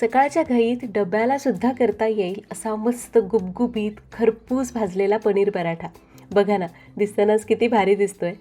सकाळच्या घाईत डब्याला सुद्धा करता येईल असा मस्त गुबगुबीत खरपूस भाजलेला पनीर पराठा. बघा ना दिसतानाच किती भारी दिसतोय.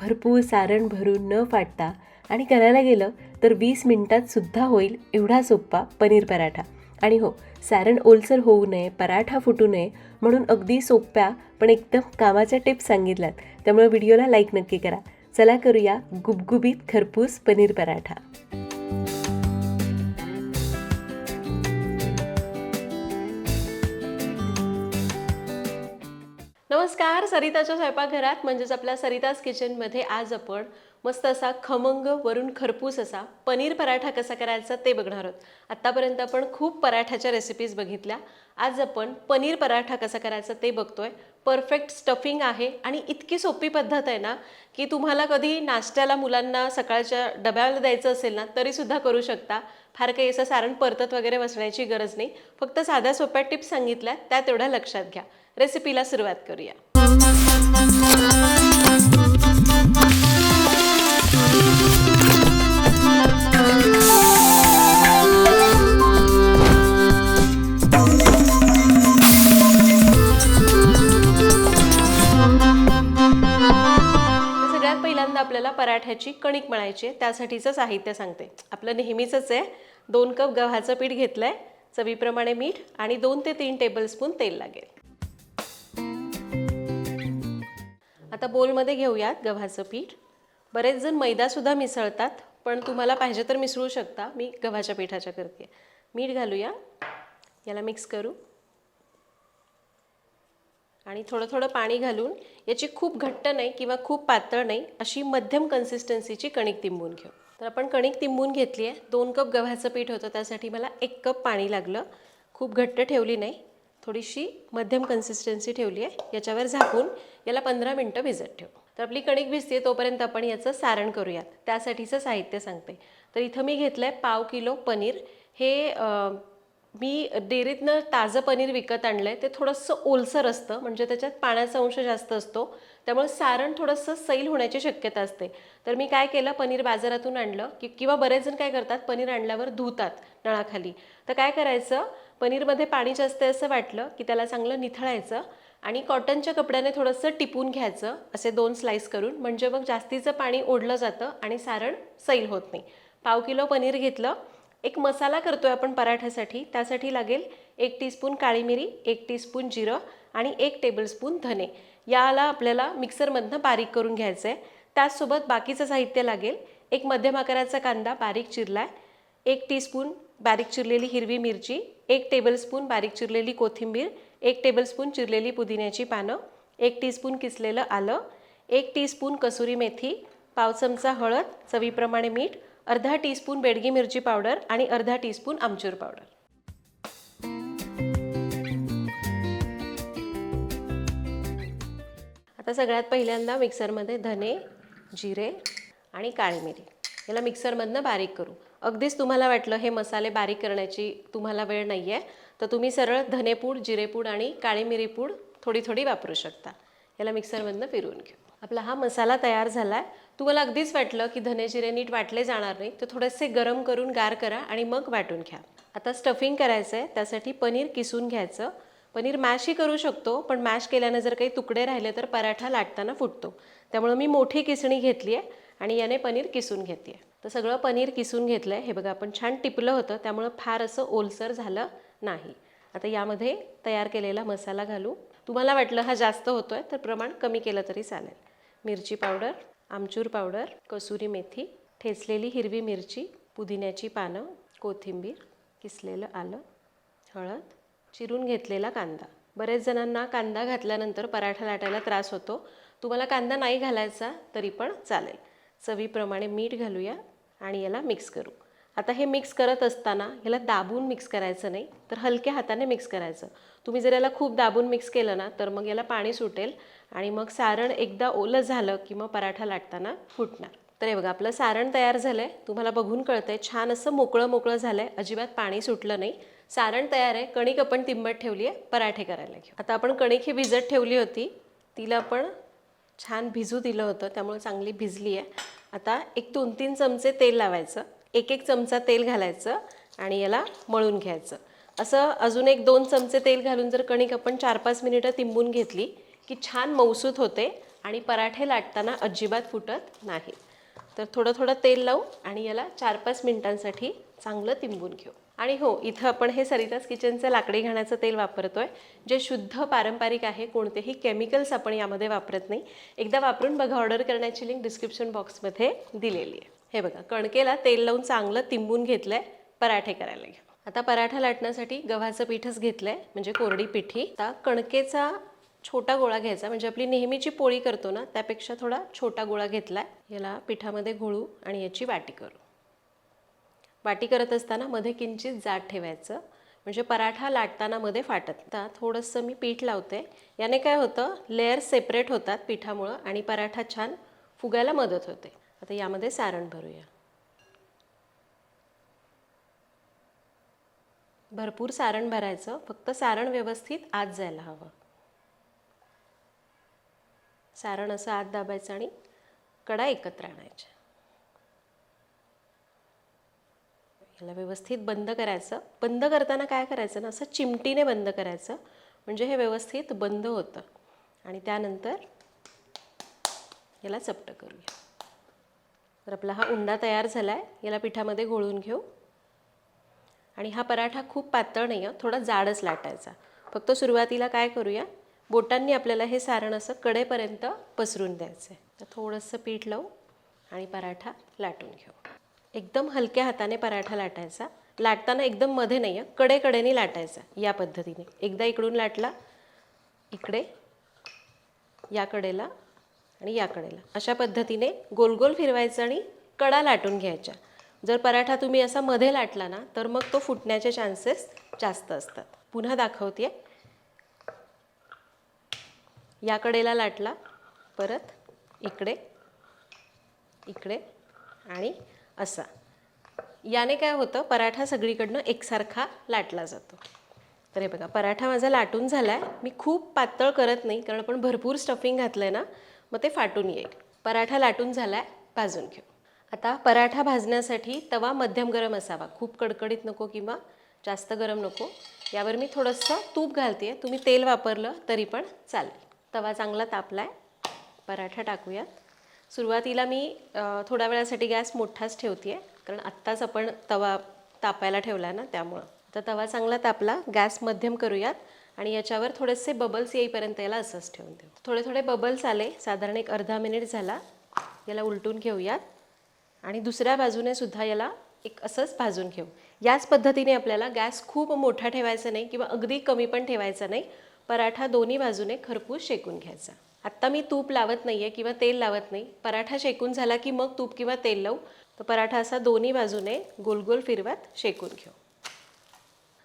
भरपूर सारण भरून न फाटता आणि करायला गेलं तर वीस मिनिटात सुद्धा होईल एवढा सोप्पा पनीर पराठा. आणि हो सारण ओलसर होऊ नये पराठा फुटू नये म्हणून अगदी सोप्या पण एकदम कामाच्या टिप्स सांगितल्यात. त्यामुळे व्हिडिओला लाईक नक्की करा. चला करूया गुबगुबीत खरपूस पनीर पराठा. नमस्कार सरिताच्या स्वयंपाकघरात म्हणजेच आपल्या सरिताज किचनमध्ये आज आपण मस्त असा खमंग वरून खरपूस असा पनीर पराठा कसा करायचा ते बघणार आहोत. आत्तापर्यंत आपण खूप पराठ्याच्या रेसिपीज बघितल्या. आज आपण पनीर पराठा कसा करायचा ते बघतोय. परफेक्ट स्टफिंग आहे आणि इतकी सोपी पद्धत आहे ना की तुम्हाला कधी नाश्त्याला मुलांना सकाळच्या डब्याला द्यायचं असेल ना तरीसुद्धा करू शकता. फार काही असं सारण परतत वगैरे बसण्याची गरज नाही. फक्त साध्या सोप्या टिप्स सांगितल्या त्या तेवढ्या लक्षात घ्या. रेसिपीला सुरुवात करूया. पराठ्याची कणिक मळायची आहे त्यासाठीचं साहित्य सांगते. आपलं नेहमीचंच आहे दोन कप गव्हाचं पीठ घेतलं आहे चवीप्रमाणे मीठ आणि दोन ते तीन टेबलस्पून तेल लागेल. आता बोलमध्ये घेऊयात गव्हाचं पीठ. बरेच जण मैदासुद्धा मिसळतात पण तुम्हाला पाहिजे तर मिसळू शकता. मी गव्हाच्या पिठाच्या करते. मीठ घालूया. याला मिक्स करू. आणि थोडं थोडं पाणी घालून याची खूप घट्ट नाही किंवा खूप पातळ नाही अशी मध्यम कन्सिस्टन्सीची कणिक तिंबून घेऊ. तर आपण कणिक तिंबून घेतली आहे. दोन कप गव्हाचं पीठ होतं त्यासाठी मला एक कप पाणी लागलं. खूप घट्ट ठेवली नाही थोडीशी मध्यम कन्सिस्टन्सी ठेवली आहे. याच्यावर झाकून याला पंधरा मिनटं भिजत ठेवू. तर आपली कणिक भिजते तोपर्यंत आपण याचं सारण करूयात. त्यासाठीचं साहित्य सांगते. तर इथं मी घेतलं आहे पाव किलो पनीर. हे मी डेअरीतनं ताजं पनीर विकत आणलं आहे ते थोडंसं ओलसर असतं म्हणजे त्याच्यात पाण्याचा अंश जास्त असतो. त्यामुळे सारण थोडंसं सैल होण्याची शक्यता असते. तर मी काय केलं पनीर बाजारातून आणलं की किंवा बरेच जण काय करतात पनीर आणल्यावर धुतात नळाखाली. तर काय करायचं पनीरमध्ये पाणी जास्त आहे असं वाटलं की त्याला चांगलं निथळायचं आणि कॉटनच्या कपड्याने थोडंसं टिपून घ्यायचं असे दोन स्लाईस करून. म्हणजे मग जास्तीचं पाणी ओढलं जातं आणि सारण सैल होत नाही. पाव किलो पनीर घेतलं एक मसाला करतो आहे आपण पराठ्यासाठी. त्यासाठी लागेल एक टीस्पून काळी मिरी एक टीस्पून जिरं आणि एक टेबलस्पून धने. याला आपल्याला मिक्सरमधनं बारीक करून घ्यायचं आहे त्याचसोबत बाकीचं साहित्य लागेल. एक मध्यम आकाराचा कांदा बारीक चिरला आहे एक टीस्पून बारीक चिरलेली हिरवी मिरची एक टेबलस्पून बारीक चिरलेली कोथिंबीर एक टेबलस्पून चिरलेली पुदिन्याची पानं एक टीस्पून किसलेलं आलं एक टीस्पून कसुरी मेथी पाव चमचा हळद चवीप्रमाणे मीठ अर्धा टीस्पून बेडगी मिरची पावडर आणि अर्धा टीस्पून आमचूर पावडर. आता सगळ्यात पहिल्यांदा मिक्सरमध्ये धने जिरे आणि काळी मिरी. याला मिक्सरमधनं बारीक करू. अगदीच तुम्हाला वाटलं हे मसाले बारीक करण्याची तुम्हाला वेळ नाही आहे तर तुम्ही सरळ धनेपूड जिरेपूड आणि काळी मिरी पूड थोडी थोडी वापरू शकता. याला मिक्सरमधनं फिरवून घेऊ. आपला हा मसाला तयार झाला आहे तुम्हाला अगदीच वाटलं की धनेजिरे नीट वाटले जाणार नाही तर थोडेसे गरम करून गार करा आणि मग वाटून घ्या. आता स्टफिंग करायचं आहे त्यासाठी पनीर किसून घ्यायचं. पनीर मॅशही करू शकतो पण मॅश केल्यानं जर काही तुकडे राहिले तर पराठा लाटताना फुटतो. त्यामुळं मी मोठी किसणी घेतली आहे आणि याने पनीर किसून घेते तर सगळं पनीर किसून घेतलं आहे. हे बघा आपण छान टिपलं होतं त्यामुळं फार असं ओलसर झालं नाही. आता यामध्ये तयार केलेला मसाला घालू. तुम्हाला वाटलं हा जास्त होतो आहे तर प्रमाण कमी केलं तरी चालेल. मिरची पावडर आमचूर पावडर कसुरी मेथी ठेचलेली हिरवी मिरची पुदिन्याची पानं कोथिंबीर किसलेलं आलं हळद चिरून घेतलेला कांदा. बरेच जणांना कांदा घातल्यानंतर पराठा लाटायला त्रास होतो. तुम्हाला कांदा नाही घालायचा तरी पण चालेल. चवीप्रमाणे मीठ घालूया आणि याला मिक्स करू. आता हे मिक्स करत असताना ह्याला दाबून मिक्स करायचं नाही तर हलक्या हाताने मिक्स करायचं. तुम्ही जर याला खूप दाबून मिक्स केलं ना तर मग याला पाणी सुटेल. आणि मग सारण एकदा ओलं झालं की मग पराठा लाटताना फुटणार. तर हे बघा आपलं सारण तयार झालं आहे तुम्हाला बघून कळतंय छान असं मोकळं मोकळं झालं आहे अजिबात पाणी सुटलं नाही. सारण तयार आहे. कणिक आपण तिंबट ठेवली आहे. पराठे करायला घेऊ. आता आपण कणिक ही भिजत ठेवली होती. तिला आपण छान भिजू दिलं होतं. त्यामुळे चांगली भिजली आहे. आता एक दोन तीन चमचे तेल लावायचं. एक एक चमचा तेल घालायचं आणि याला मळून घ्यायचं. असं अजून एक दोन चमचे तेल घालून जर कणिक आपण चार पाच मिनिटं तिंबून घेतली की छान मौसूत होते आणि पराठे लाटताना अजिबात फुटत नाही. तर थोडं थोडं तेल लावू आणि याला चार पाच मिनिटांसाठी चांगलं तिंबून घेऊ. आणि हो इथं आपण हे सरितास किचनचं लाकडी घाण्याचं तेल वापरतोय जे शुद्ध पारंपरिक आहे कोणतेही केमिकल्स आपण यामध्ये वापरत नाही. एकदा वापरून बघा ऑर्डर करण्याची लिंक डिस्क्रिप्शन बॉक्समध्ये दिलेली आहे. हे बघा कणकेला तेल लावून चांगलं तिंबून घेतलं आहे पराठे करायला घ्या. आता पराठा लाटण्यासाठी गव्हाचं पीठच घेतलं आहे म्हणजे कोरडी पिठी. आता कणकेचा छोटा गोळा घ्यायचा. म्हणजे आपली नेहमीची पोळी करतो ना त्यापेक्षा थोडा छोटा गोळा घेतलाय. याला पिठामध्ये घोळू आणि याची वाटी करू. वाटी करत असताना मध्ये किंचित जाड ठेवायचं. म्हणजे पराठा लाटताना मध्ये फाटत थोडंसं मी पीठ लावते. याने काय होतं लेअर सेपरेट होतात पिठामुळं आणि पराठा छान फुगायला मदत होते. आता यामध्ये सारण भरूया. भरपूर सारण भरायचं. फक्त सारण व्यवस्थित आत जायला हवं. सारण असं आत दाबायचं आणि कडा एकत्र आणायच्या याला व्यवस्थित बंद करायचं. बंद करताना काय करायचं ना असं चिमटीने बंद करायचं. म्हणजे हे व्यवस्थित बंद होतं. आणि त्यानंतर याला चपटं करूया. तर आपला हा उंडा तयार झाला आहे याला पिठामध्ये घोळून घेऊ. आणि हा पराठा खूप पातळ नाही आहे थोडा जाडच लाटायचा. फक्त सुरुवातीला काय करूया बोटांनी आपल्याला हे सारण असं कडेपर्यंत पसरून द्यायचं आहे तर थोडंसं पीठ लावू आणि पराठा लाटून घेऊ. एकदम हलक्या हाताने पराठा लाटायचा. लाटताना एकदम मध्ये नाही आहे कडेकडेने लाटायचा या पद्धतीने. एकदा इकडून लाटला इकडे या कडेला आणि या कडेला. अशा पद्धतीने गोल गोल फिरवायचं आणि कडा लाटून घ्यायच्या. जर पराठा तुम्ही असा मध्ये लाटला ना तर मग तो फुटण्याचे चान्सेस जास्त असतात. पुन्हा दाखवते या कडेला लाटला. परत इकडे इकडे आणि असा. याने काय होतं पराठा सगळीकडनं एकसारखा लाटला जातो. तर हे बघा पराठा माझा लाटून झाला आहे मी खूप पातळ करत नाही कारण आपण भरपूर स्टफिंग घातलं आहे ना मग ते फाटून येईल. पराठा लाटून झाला आहे भाजून घेऊ. आता पराठा भाजण्यासाठी तवा मध्यम गरम असावा. खूप कडकडीत नको किंवा जास्त गरम नको. यावर मी थोडंसं तूप घालते तुम्ही तेल वापरलं तरी पण चालेल. तवा चांगला तापला आहे पराठा टाकूयात. सुरुवातीला मी थोड्या वेळासाठी गॅस मोठाच ठेवते कारण आत्ताच आपण तवा तापायला ठेवला आहे ना त्यामुळं. तर तवा चांगला तापला गॅस मध्यम करूयात आणि याच्यावर थोडेसे बबल्स येईपर्यंत याला असंच ठेवून देऊ. थोडे थोडे बबल्स आले साधारण एक अर्धा मिनिट झाला याला उलटून घेऊयात आणि दुसऱ्या बाजूने सुद्धा याला एक असंच भाजून घेऊ. याच पद्धतीने आपल्याला गॅस खूप मोठा ठेवायचा नाही किंवा अगदी कमी पण ठेवायचा नाही. पराठा दोन्ही बाजूने खरपूस शेकून घ्यायचा. आत्ता मी तूप लावत नाही आहे किंवा तेल लावत नाही. पराठा शेकून झाला की मग तूप किंवा तेल लावू. तर पराठा असा दोन्ही बाजूने गोल गोल फिरवत शेकून घेऊ.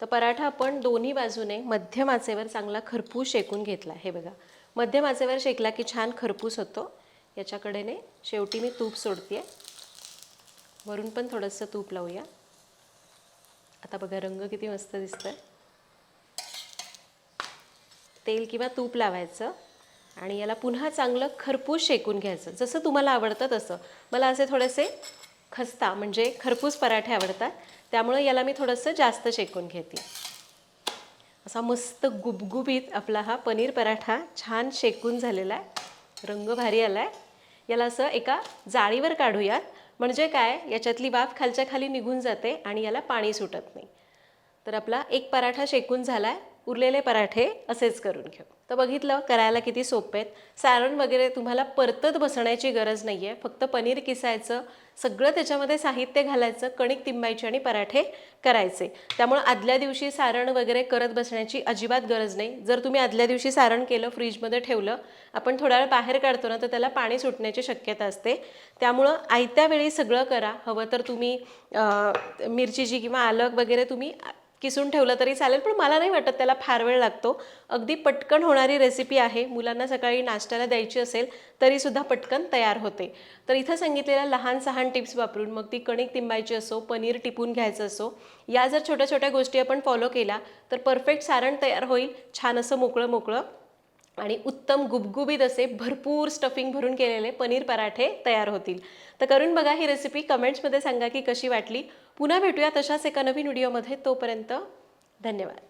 तर पराठा आपण दोन्ही बाजूने मध्यम आचेवर चांगला खरपूस शेकून घेतला. हे बघा. मध्यम आचेवर शेकला की छान खरपूस होतो. याच्याकडेने शेवटी मी तूप सोडते वरून पण थोडंसं तूप लावूया. आता बघा रंग किती मस्त दिसतोय. तेल किंवा तूप लावायचं आणि याला पुन्हा चांगलं खरपूस शेकून घ्यायचं. जसं तुम्हाला आवडतं तसं. मला असे थोडेसे खस्ता म्हणजे खरपूस पराठे आवडतात. त्यामुळे याला मी थोडंसं जास्त शेकून घेते. असा मस्त गुबगुबीत आपला हा पनीर पराठा छान शेकून झालेला आहे. रंग भारी आला आहे याला असं एका जाळीवर काढूयात. म्हणजे काय? याच्यातली वाफ खालच्या खाली निघून जाते आणि याला पाणी सुटत नाही. तर आपला एक पराठा शेकून झाला आहे उरलेले पराठे असेच करून घेऊ. तर बघितलं करायला किती सोपे आहेत. सारण वगैरे तुम्हाला परतत बसण्याची गरज नाही आहे फक्त पनीर किसायचं सगळं त्याच्यामध्ये साहित्य घालायचं कणिक तिंबायची आणि पराठे करायचे. त्यामुळं आदल्या दिवशी सारण वगैरे करत बसण्याची अजिबात गरज नाही. जर तुम्ही आदल्या दिवशी सारण केलं फ्रीजमध्ये ठेवलं आपण थोडा वेळ बाहेर काढतो ना तर त्याला पाणी सुटण्याची शक्यता असते. त्यामुळं आयत्या वेळी सगळं करा. हवं तर तुम्ही मिरची मिरचीची किंवा आलक वगैरे तुम्ही किसून ठेवलं तरी चालेल पण मला नाही वाटत त्याला फार वेळ लागतो. अगदी पटकन होणारी रेसिपी आहे. मुलांना सकाळी नाश्त्याला द्यायची असेल तरीसुद्धा पटकन तयार होते. तर इथं सांगितलेल्या लहान सहान टिप्स वापरून मग ती कणिक तिंबायची असो पनीर टिपून घ्यायचं असो या जर छोट्या छोट्या गोष्टी आपण फॉलो केल्या तर परफेक्ट सारण तयार होईल. छान असं मोकळं मोकळं. आणि उत्तम गुबगुबीत असे भरपूर स्टफिंग भरून केलेले पनीर पराठे तयार होतील. तर करून बघा ही रेसिपी कमेंट्समध्ये सांगा की कशी वाटली. पुन्हा भेटूया तशाच एका नवीन व्हिडिओमध्ये तोपर्यंत धन्यवाद.